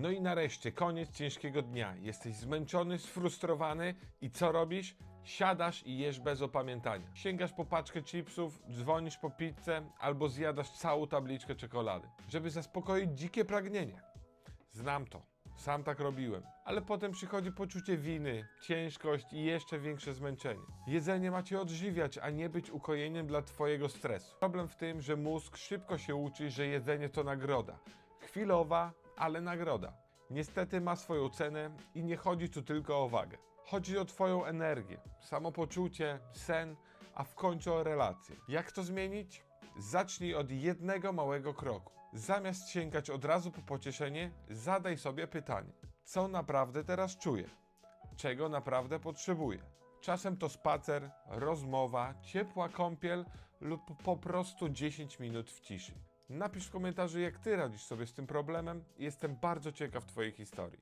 No i nareszcie, koniec ciężkiego dnia. Jesteś zmęczony, sfrustrowany i co robisz? Siadasz i jesz bez opamiętania. Sięgasz po paczkę chipsów, dzwonisz po pizzę albo zjadasz całą tabliczkę czekolady, żeby zaspokoić dzikie pragnienie. Znam to. Sam tak robiłem. Ale potem przychodzi poczucie winy, ciężkość i jeszcze większe zmęczenie. Jedzenie ma cię odżywiać, a nie być ukojeniem dla twojego stresu. Problem w tym, że mózg szybko się uczy, że jedzenie to nagroda. Chwilowa, ale nagroda. Niestety ma swoją cenę i nie chodzi tu tylko o wagę. Chodzi o Twoją energię, samopoczucie, sen, a w końcu o relacje. Jak to zmienić? Zacznij od jednego małego kroku. Zamiast sięgać od razu po pocieszenie, zadaj sobie pytanie: co naprawdę teraz czuję? Czego naprawdę potrzebuję? Czasem to spacer, rozmowa, ciepła kąpiel lub po prostu 10 minut w ciszy. Napisz w komentarzu, jak ty radzisz sobie z tym problemem. Jestem bardzo ciekaw Twojej historii.